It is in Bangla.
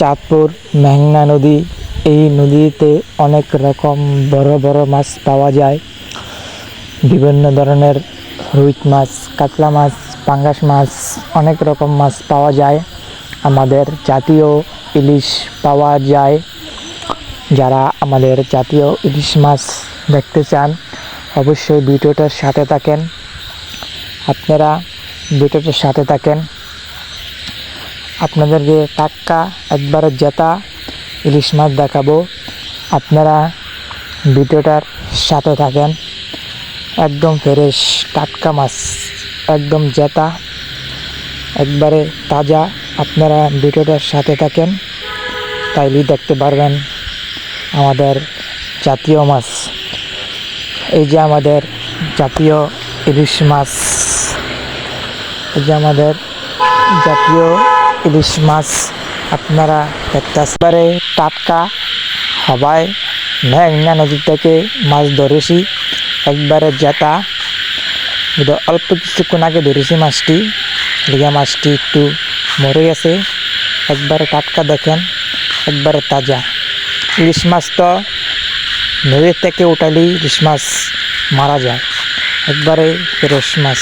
চাঁদপুর মেঘনা নদী, এই নদীতে অনেক রকম বড় বড় মাছ পাওয়া যায়। বিভিন্ন ধরনের রুইট মাছ, কাতলা মাছ, পাঙ্গাস মাছ, অনেক রকম মাছ পাওয়া যায়। আমাদের জাতীয় ইলিশ পাওয়া যায়। যারা আমাদের জাতীয় ইলিশ মাছ দেখতে চান, অবশ্যই ভিডিওটার সাথে থাকেন। আপনারা ভিডিওটার সাথে থাকেন। আপনাদেরকে টাটকা একবারে জেতা ইলিশ মাছ দেখাবো। আপনারা ভিডিওটার সাথে থাকেন। একদম ফ্রেশ টাটকা মাছ, একদম জেতা, একবারে তাজা। আপনারা ভিডিওটার সাথে থাকেন, তাইলেই দেখতে পারবেন আমাদের জাতীয় মাছ। এই যে আমাদের জাতীয় ইলিশ মাছ, এই যে আমাদের জাতীয় ইলিশ মাছ আপনারা পারে টাটকা হবায়। মেঘনা নদী থেকে মাছ ধরেছি। একবারে জেতা। অল্প কিছুক্ষণ আগে ধরেছি মাছটি। লিগা মাছটি একটু মরে গেছে। একবারে টাটকা দেখেন, একবারে তাজা। ইলিশ মাছ তো নদীর থেকে উঠালেই ইলিশ মাছ মারা যায়। একবারে ফ্রেশ মাছ।